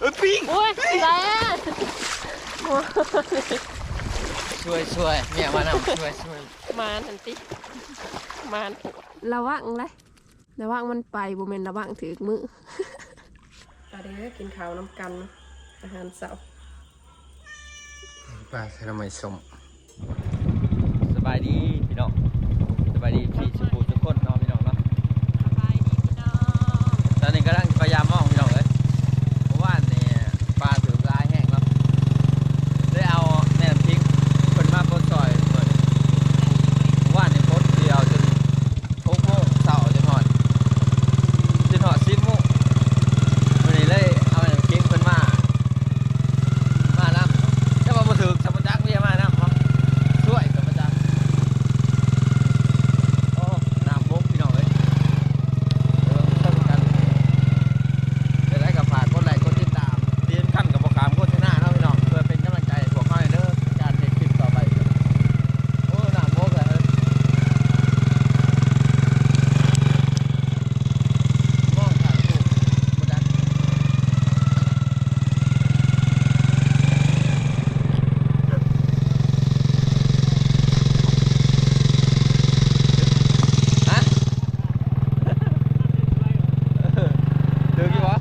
เอ้ยปิ้งโอ้ยแซ่ช่วยช่วยเมียมานำช่วยช่วยมานทันติมานโหดระวังเลยระวังมันไปบ่แม่นระวังถือมืออะเด้อกินข้าวน้ำกันเนาะอาหารเช้าปลาใส่ละไมสมสบายดีพี่น้องสบายดีพี่สุภูทุกคนเนาะพี่น้องเนาะ สบายดีพี่น้อง ตอนนี้กำลังพยายามมองพี่น้องเลยเพราะว่านี่ปลาถือปลาแห้งแล้วได้เอาแม่น้ำทิ้งคนมาปนซอยเปิดว่านี่ปดเดียวจนหกโมงเสาร์จนหอดจนหอดสิบโมงวันนี้เลยเอาแม่น้ำทิ้งคนมา มาน้ำจะมาบ่ถือสัมปจักรเรียมาน้ำครับช่วยสัมปจักรโอ้น้ำบกพี่น้องเลยเออช่วยกันจะได้กับฝากกดไลค์กดติดตามเตียนขั้นกับโปรแกรมโฆษณาเนาะพี่น้องเพื่อเป็นกำลังใจให้พวกเขาในเด้อการเห็นคลิปต่อไปโอ้น้ำบกเลยเฮ้ยมองถ่ายรูปบ่ดัน ฮะเดือกี่วะ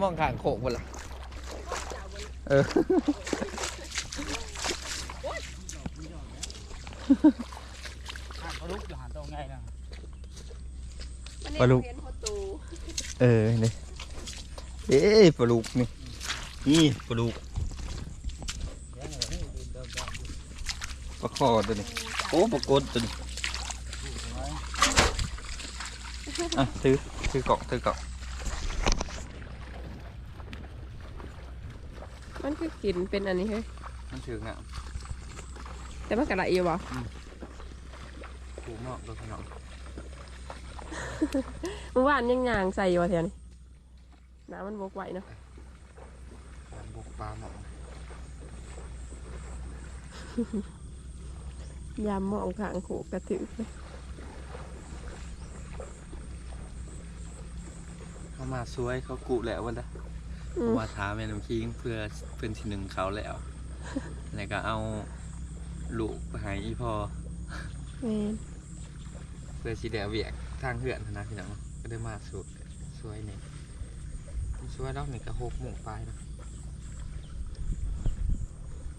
โอ้ยมองข้างโขกหมดละเออเขาลุกอยู่หันตรงไงนะปลาลูกเห็นประตูเออนี่เอ้ยปลาลูกนี่นี่ปลาลูกปลาคอตัวนี้โอ้ปลากดตัวนี้อะถือถือเกาะถือเกาะมั คือกินเป็นอันนี้เฮ้ยมันถือง่ะแต่มันกระไรอยู่บ่ถูกมากตัวขนมเมื่อวานยังยางใส่อยู่ว่าเทียนี่น้ำมันบกไหวเนาะการบุกปลาหมองยามมองข้างโขกกระถือเขามาซวยเขากุแล้ววันละ อืมมาท้าแม่น้ำคิงเพื่อเพื่อนที่หนึ่งเขาแล้ว แล้วก็เอาลูกไปให้อีพอแม่นเพื่อสีแดงเวียกทางเหือนนะพี่น้องก็ได้มาสุดสวยนี่สวยดอกนี่ก็หกโมงปลายนะ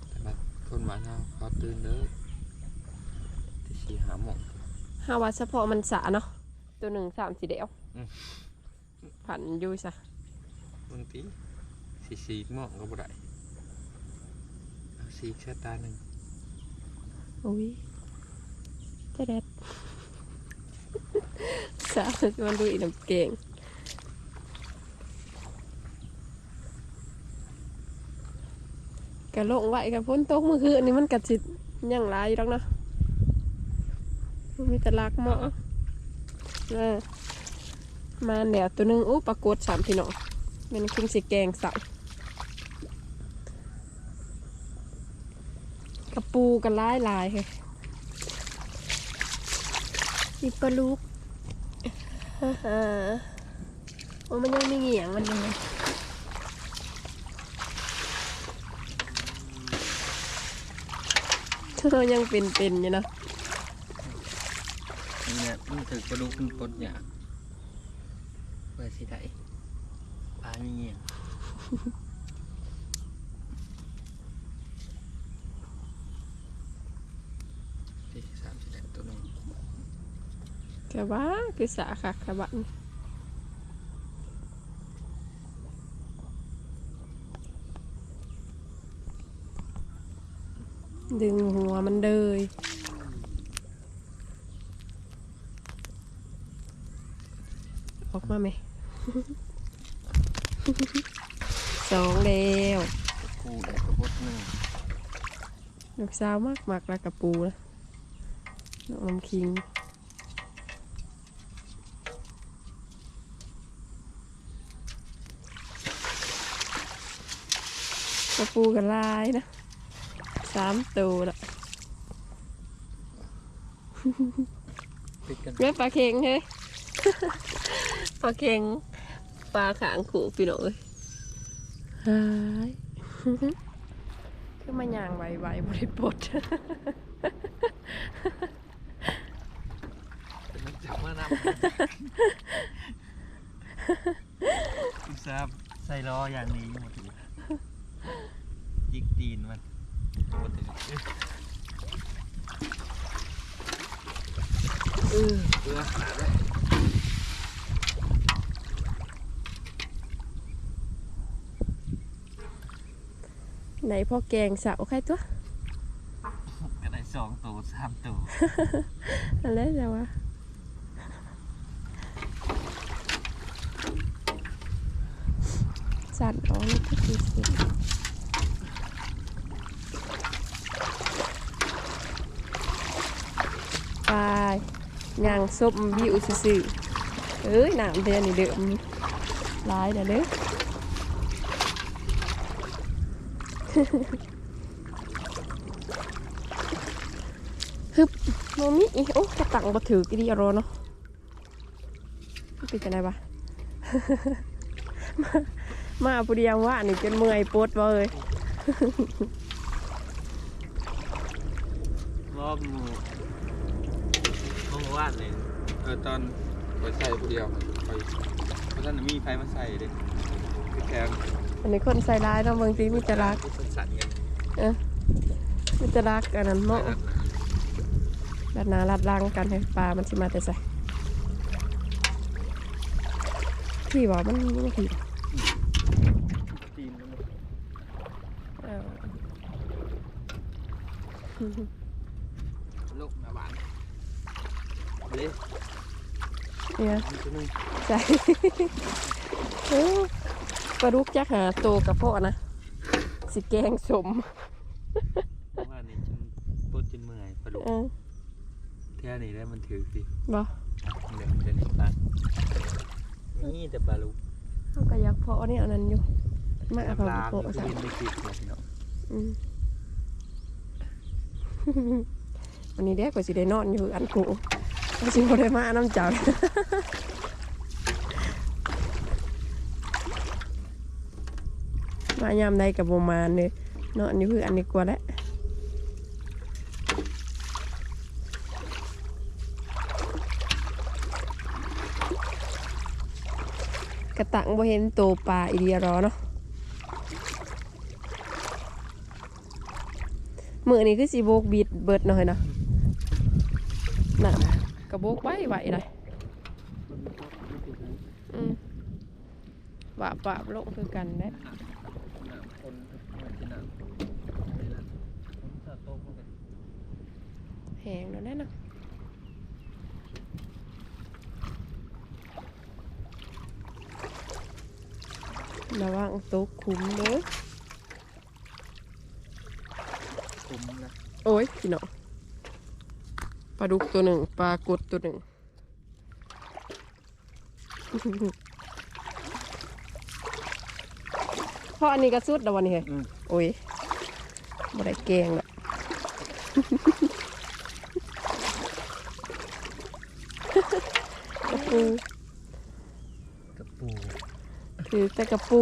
แต่แบบคนมาเนาะเขาตื่นเด้อที่สี่หาโมงฮาว่าเฉพาะมันสาเนาะตัวหนึ่งสามสีเดียวอืม ผันอยู่ซะ บางทีสีสี่โมงก็บ่ได้เอาสี่แค่ตาหนึ่งอุ้ยเจะเด็ดสาวมันดูอีน้ำเก่งกะโลงไหวกับพ้นตกเมื่อคืนนี่มันกัดจิตยังหลายอยู่ดอกนะมันมีแต่ลักหมอเอมาแนวตัวหนึงอู้ปรากฏสามพี่น้อง มันคุ้มสีแกงใส่กระปูกันลายลายๆเฮ้ยมีปลาลูกฮ่าฮ่าโอ้มันยังไม่เหงียงมันยังไงเรายังเป็นๆอยู่เนาะนี่เนี่ยมันถือกระดูกมันปลดยากเพื่อสิได้ ปลาไม่เงี้ยงที่สามสิบเอ็ดตัวนึงกะว่าคือสาค่ะกะบันดึงหัวมันเลยออกมาไหม สองแล้วกูเด็กกระบดหนึ่งลูกสาวมากมากแล้วกับปูนะน้องน้ำคิงกระปูกันลายนะสามตัวละติดกันแม่ปลาเค็งเฮ้ยปลาเค็ง ปลาขางขู่พี่น้องเอ้ยหายคือมาย่างไวๆบริปลดจับมานอุตส่าห์ใส่ล้ออย่างนี้หมดเลยจิกตีนมันำหมดเลยเออเพื่อขนาดเลย ไหนพ่อแกงสาวใครตัวก็ได้สองตัวสามตัวอะไรจะวะสัตว์อ๋อนี่ก็คือสิไปย่างส้มวิวซื่อๆเอ้ยน้ำเดือนนี่เดิมร้ายนะเด้อ ฮึบโมมิอีโอ้กระตังบ่ถือกี่ดีอะโรเนาะป็นจังไดวะมามาผู้เดียวว่านี่จนเมื่อยปวดเอ้ยรอบหมูเมื่อวานเลยเออตอนไปใส่ผู้เดียว ไปเพราะท่านมีไฟมาใส่เลยคือแทนอันนี้คนใส่ร้ายเนาะบางทีมีแต่รักสั่นๆกันเออมีแต่รักอันนั้นเมาะรัดหนารัดรังกันให้ปลามันสิมาแต่ใส่พี่บอกมันมันพี่ตีนมันเออ ลูกมาหวานเลย เนี่ยมีตัวหนึงใส่เออปลาดุกจักหาโตกับพ่อนะ สิแกงสมเมื่อวานนี้จนปวดจนเมื่อยปลาดุกเออแท่นี้ได้มันถือสิบ่เดี๋ยวมันจะนี่ปลานี่แต่ปลาลูกเขาก็อยากเพาะเนี่ยอันนั้นอยู่มาเอาปลาไปโปะมันใส่กินไม่ติดเลยพี่น้องอืมวันนี้เด็กกว่าสิได้นอนอยู่อันกู ว่าสิบ่ได้มาน้ำจ้ามายามใดกับบ่มาเนี่ยนอนอยู่คืออันนี้กว่าแล้วกระตังบ่เห็นโตวปลาอีเดียรอเนาะมือนี้คือสีโบกบีดเบิดหน่อยเนาะน่ะ กระโบกไว้ไหวเลยอืมว่าปะลงคือกันได้คนมันกินน้ำผมจะโตมันกันแหงแล้วแน่เนาะระวังตกคุ้มเด้อคุ้มนะโอ้ยพี่น้องป ลาดุกตัวหนึ่งปลากดตัวหนึ่งเพราะอันนี้ก็สุดแล้ววันนี้เหรออืมโอ้ยบ่ได้แกงละกระปูกระปูคือแต่กระปู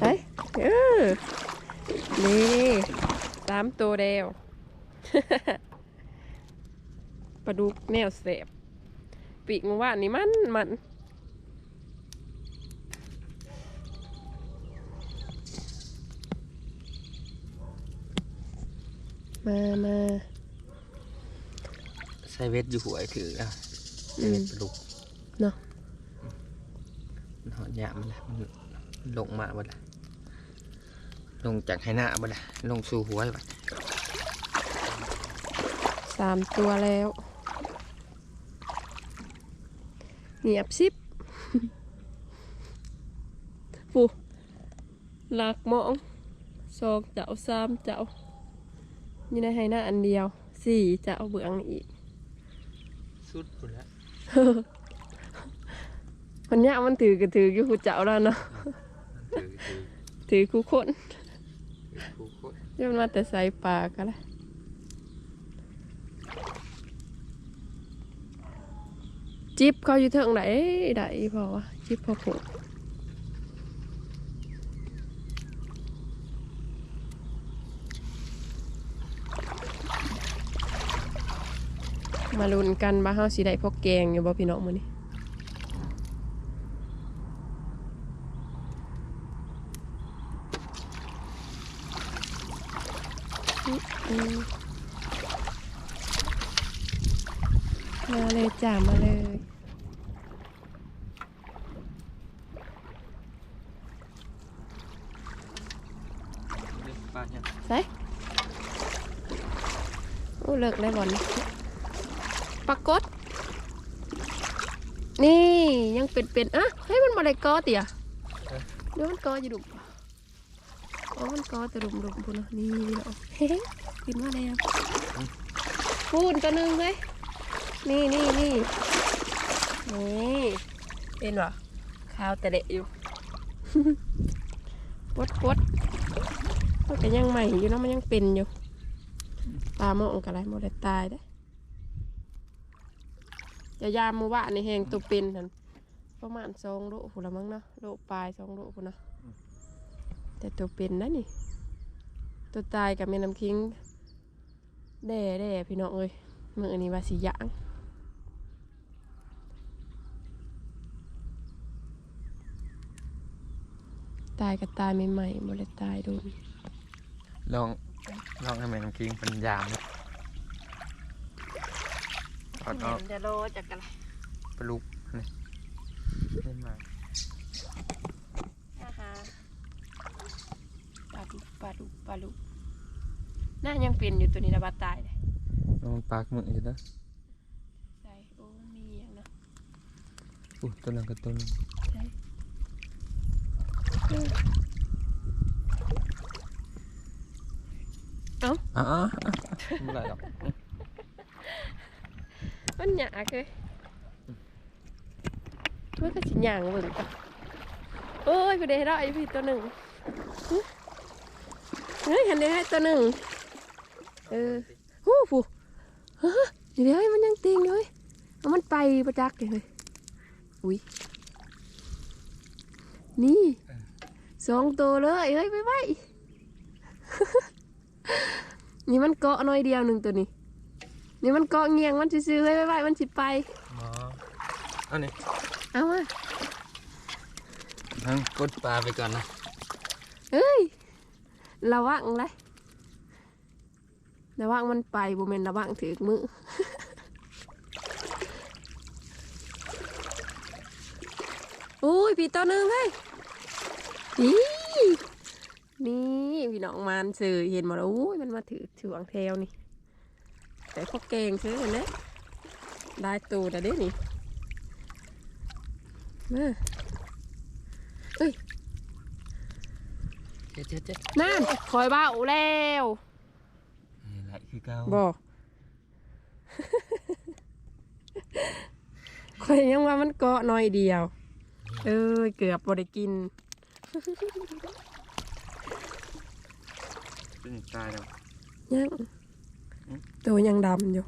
เฮ้ยเออนี่สามตัวเดียวปลาดุกแนวเสบปีกมันว่านี่มันมันมามาใส่เวทอยู่หัวไอ้ถืออะอืมปลาดุกเนาะมันหอนยามันละมันลงมาบ่ละ ลงจากให้หน้าบ่ละลงสู่หัวบ่สามตัวแล้วเงียบซิบปูหลักหมองสองเจ้าสามเจ้าอยู่ในไหหน้าอันเดียวสี่เจ้าเบื้องนี่อีก สุดพุ่นละมันยากมันถือก็ถืออยู่คู่เจ้าแล้วเนาะถือถือถือคู่คนถือคู่ คนมาแต่ใส่ปลากันละจิบเขาอยู่เทิงไหนได้พอวะจิบพอผูกมาลุ้นกันว่าเฮาสิได้พวกแกงอยู่บ่พี่น้องมื้อนี้อื มมาเลยจ้ามาเลยเด็กป้าเนี่ยใส่โอ้เลิกแล้วบอลปรากฏนี่ยังเป็นเป็นๆอะเฮ้ยมันมาเลยกอเตี่ยเดี๋ยวมันกออยู่ดุมอ๋อมันกอแต่ดุมดุมพูนนะนี่นี่เนาะ เฮ้ยกินมาแล้วพูนตัวหนึ่งเลยนี่นี่นี่นี่เป็นวะข้าวแต่เละอยู่ปดปดมันก็ยังใหม่อยู่เนาะมันยังเป็นอยู่ปลาหมองกันไรหมดเลยตายได้จะยามมือว่าในแหงตัวเป็นนั่นประมาณสองโลผูละมั้งเนาะโลปลายสองโลผูนะแต่ตัวเป็นนะนี่ ตัวตายกับแม่น้ำคิง แด่แด่พี่น้องเอ้ยมืออันนี้ว่าสีย่างตายก็ตายใหม่ๆหมดเลยตายโดนลองลองให้แม่น้ำคิงเป็นยามนะถอดออกจะโลจากอะไรปลุกนี่ไม่มาอาหารปลาดุกปลาดุกปลาดุกน่ายังเป็นอยู่ตัวนี้ระบา ดตายเลยลองปากมืออยู่นะใช่โอ้มีอย่างนะอู้ตัวนึงกับตัวนึงใช่เอ้าอ๋อไม่ได้หรอกมันหยากเลยมันก็สิหยางเบิ่งกันโอ้ยกูได้ได้พี่ตัวหนึ่งหึเฮ้ยเห็นได้ให้ตัวหนึ่งเออฮู้ฟู ฮะเดี๋ยวให้มันยังติงอยู่เลยเอามันไปประจักษ์เลยอุ้ยนี่สองตัวเลยเฮ้ยไปไปนี่มันเกาะหน้อยเดียวหนึ่งตัวนี้นี่มันเกาะเงียงมันซื้อๆเฮ้ยไปไปมันสิไปอ๋ออันนี้เอามาทั้งกดปลาไปก่อนนะเฮ้ยระวังเลย ระวังมันไปบ่แม่นระวังถือกมือโอ้ยพี่ตัวหนึงเฮ้ยนี่นี่พี่น้องมันสื่อเห็นหมดแล้วโอ้ยมันมาถือถือวางแถวนี่ แต่พวกเก่งซื้อเห็นไหมได้ตูแต่เด้นี่มาเจ๊เจ๊เจ๊นั่นคอยบ้าแล้วนี่แหละ คือเก่าบอคอยยังว่ามันเกาะหน่อยเดียว เอ้ยเกือบบ่ได้กินเป็นตายแล้วยังตัวยังดำอยู่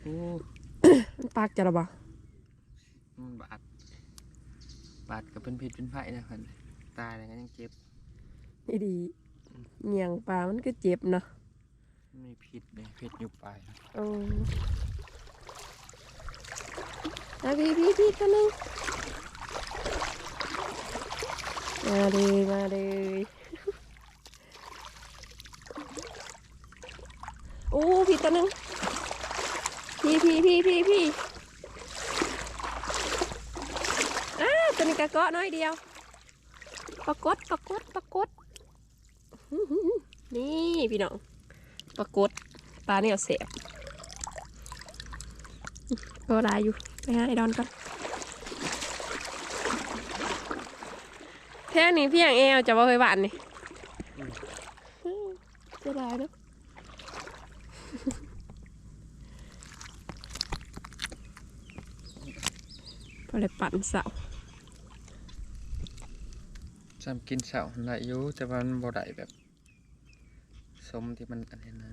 โอ้มันปากจะระบามันบาด บาดก็เป็นพิษเป็นไผ่นะคนตายแล้วก็ยังเจ็บ นี่ดีเงียงปลามันก็เจ็บเนาะ มีพิษเลยพิษอยู่ปลายนะโอ้มาพี่พี่พี่ตัวหนึงมาเลยมาเลยโอ้พี่ตัวหนึงพี่พี่พี่พี่พี่อ้าตัวนี้กระเกาะน้อยเดียวปรากฏปรากฏปรากฏนี่พี่น้อง ปรากฏปลาเนี่ยเสียบก็ได้อยู่ไปหาไอ้ดอนก่อนแท่นี้พี่อย่างเอวจะบ่เคยหวานนี่จะลายเนาะพอเลยปั่นเสาจำกินเสาได้อยู่แต่ว่ามันบ่ได้แบบ สมที่มันอันนี้นะ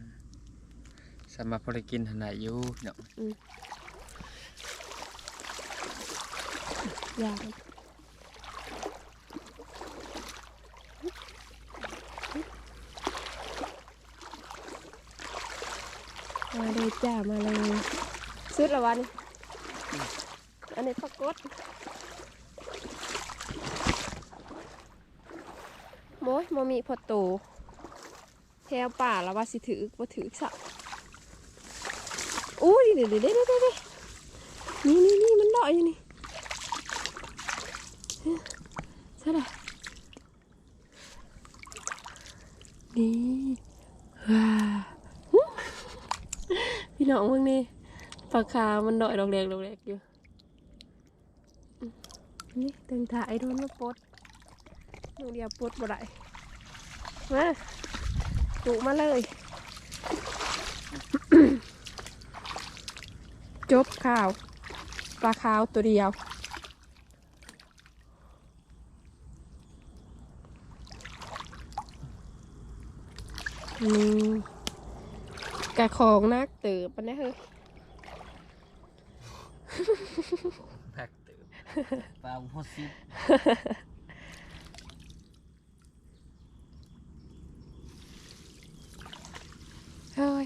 สามารถพอได้กินทันได้อยู่เนาะอยางมาเลยจ้ามาเลยสุดละวัน อันนี้ปรากฏโมยโมมีพอโต แถวป่าแล้วว่าสิถือว่าถือสักอู้ดิเดี๋ยวเดี๋ยวเดี๋ยวเดี๋ยวนี่นี่นี่มันดอกอยู่นี่ใช่ละนี่ว้าพี่น้องมึงนี่ปลาคามันดอยดอกแดงดอกแดงอยู่ นี่ตึงถ่ายโดนมาปลดลูกเดียวปดบ่ได้มา จุมาเลย จบข่าว ปลาขาวตัวเดียวอืมกะของนักเติบปะเนี่ยเฮ้ยแพ็กตื่นปลาโพซิบ เฮ้ย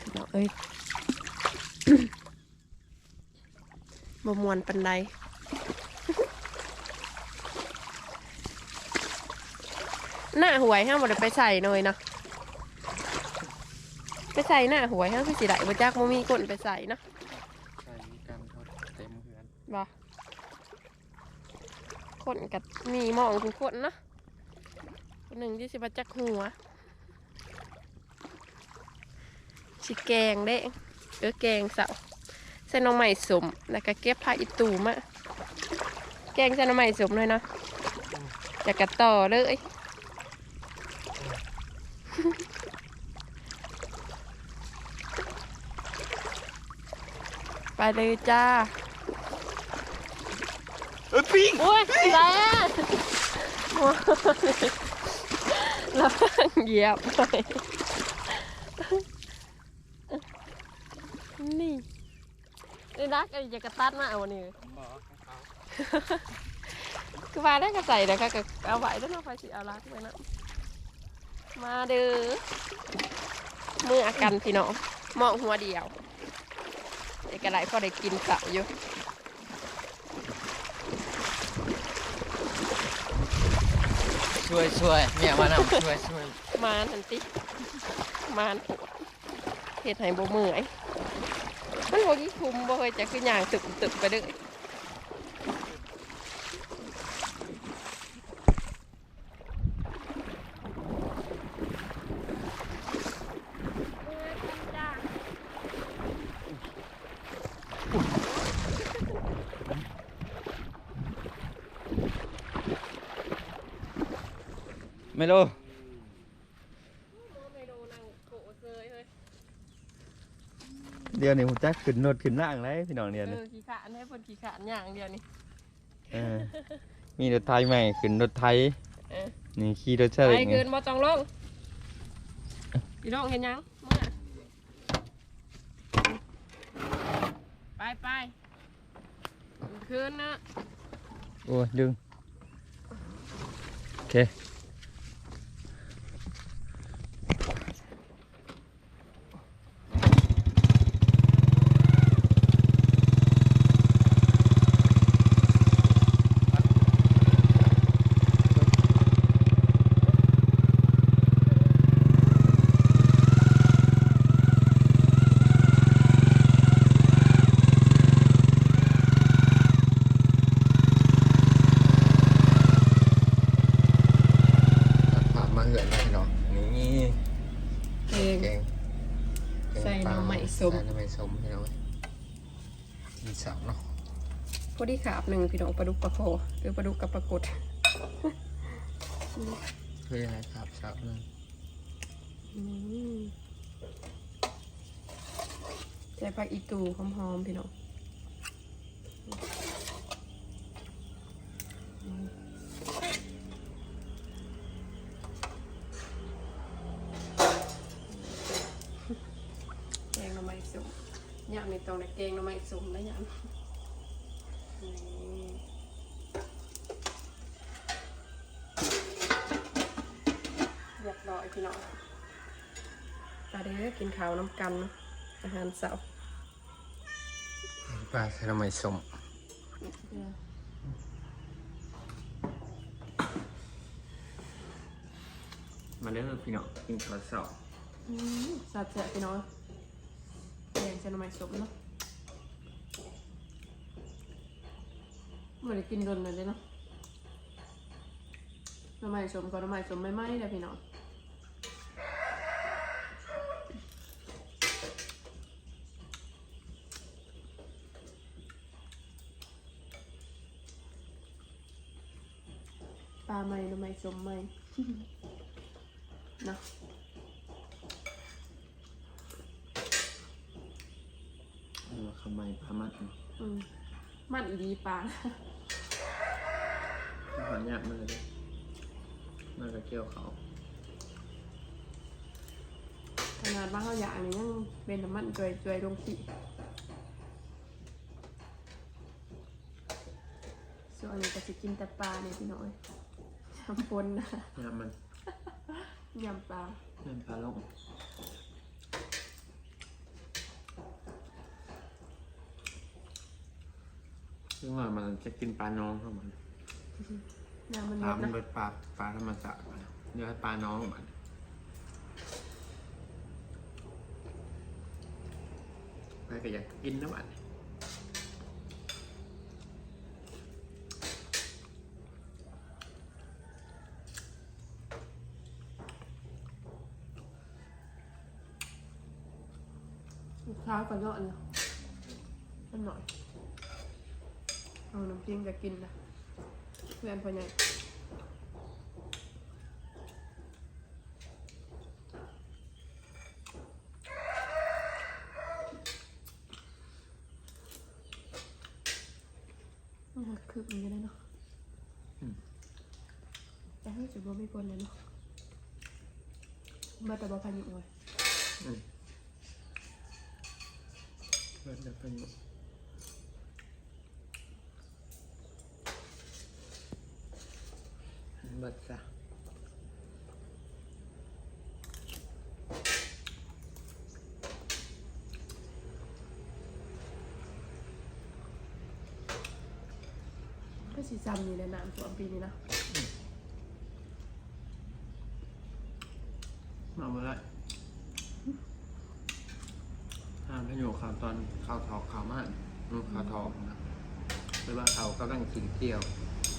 พี่น้องเอ้ย บ่มวนปันใดหน้าหวยห้ามบ่ได้ไปใส่หน่อยเนาะไปใส่หน้าหวยห้ามพี่สิได้บ่จักบ่มีคนไปใส่เนาะใส่กันทอดเต็มเพื่อนบ่คนกับมีหมองทุกคนเนาะคนหนึ่งที่สิบจักหัวชิแกงเด้เออแกงเสา ใส่หน้องใหม่สมแล้วก็เก็บผ้าอิตูมาแกงใส่หน้องใหม่สมเลยเนาะจะกระต่อเลยไปเลยจ้าเอ้ยปิ้งโอ้ยแซ่แล้วเหยียบไปนี่นี่ รักไอ้จะกระตัดมาเอาวันนี้บ่คือว่าได้กระใส่นะคะก็เอาไว้แล้วเราไปสิเอารักไปนะมาเด้อมืออากันพี่น้องมองหัวเดียวเอกลัยพอได้กินเสาอยู่ช่วยช่วยเมียมานำช่วยช่วยมานหันติมานโหดเฮ็ดให้บ่มื่อ มันบ่ยี่คุมบ่เคยจะคือหย่างตึกตึกไปเลยไม่รู้ ไม่โดนนางโกะเซยเฮ้ย เดี๋ยวนี้ผม จะขึ้นโนดขึ้นล่างเลยพี่น้องเดียวเอนี่อขี้ขานให้เพิ่นขี้ขานอย่างเดียวนี่ เออมีรถไทยใหม่ขึ้นรถไทยเออ นี่ขี่รถเชไปลิงเกินบ่ต้องลงพี่น้องเห็นยังเมื่อไปไปคืนนะโอ้ยดึงโอเค เหือนเลยพี่น้องนี่เองแกงแกงใส่หน่อไม้ส้มใส่หน่อไม้ส้มพี่น้องมีเสาเนาะพอดีขาบหนึ่งพี่น้องปลาดุกปลาโคหรือปลาดุกกับปลากดเคยให้ครับเสาหนึงอืมใส่ผักอีตูหอมๆพี่น้องอืมแกงหน่อไม้สุ่มยำใน ตรงในแกงน่อไม้สุ่มแล้ยำนี่เรียบร้อยพี่น้องตาเด้อกินข้าวน้ำกันเนาะอาหารเสาร์ปลาใส่น่อไม้ส้มมาเด้อพี่น้องกินข้าวเสาอืมสัตว์เสียพี่น้อง แกงใส่หน่อไม้สุ่มเนาะไม่ได้กินโดนเลยเนาะหน่อไม้สุ่มกับหน่อไม้สมไม่ไหม้เลยพี่น้องปลาไหม้หน่อไม้สมไหม้เนะ เอาข้าวไม้ปลามัดนี่อืมมันอีดีปลาหอนยากมากเลยมากกับเกี่ยวเขาขนาดว่าเขาอยากนี่ยังเป็นน้ำมันจวยจวยๆลงขีส่วนนี้ก็จะกินแต่ปลาเนี่ยพี่น้อยทำปนนะยามมันยำปลายามปลาลง ว่ามันจะกินปลาน้องเข้ามันยำมันปลา มันเป็นปลาปลาธรรมชาติมันเนื้อปลาน้องมันใครก็อยากกินนะมันลูกค้าก็เยอะเลยมันหน่อย เอาน้ำจิ้มจะกินนะเพื่อนพ่อใหญ่นี่ค่ะคือมันก็ได้เนาะแต่ให้จุดว่าไม่ปนเลยเนาะมาแต่บอพันอยู่เลยอืมเปิดแล้วเป็ เบัดจ้ะก็สีจำนี่ในน้ำส่วนปีนี้นะมาเมื่อไรห้ามให้อยู่ข่าวตอนข่าวทอกข่าวม่านอืมข่าวทอกนะหรือว่าข่าวกำลังสีเกี่ยว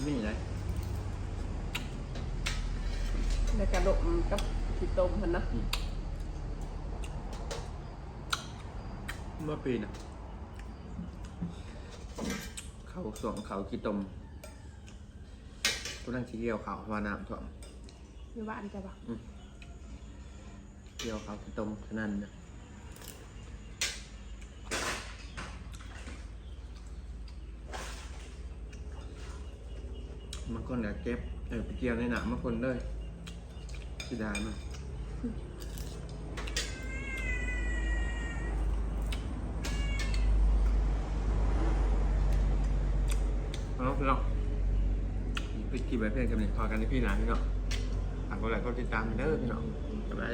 นี่เลย ในกระดกกับขีดต้มมันนะเมื่อปีน่ะเขาสวมเขากีตมกำลังสีเกี่ยวเขาวาน้ำท่วมอยู่บ้านจะปะเกี่ยวเขากีตมขนาดนะบางคนอยากเก็บเออไปเกี่ยวในหนามบางคนเลย สีดายมากเอาพี่น้องไปกินไปเพื่อนกันเลยพอกันที่พี่นาพี่น้องฝากกดไลค์กดติดตามเด้อพี่น้องบ๊ายบาย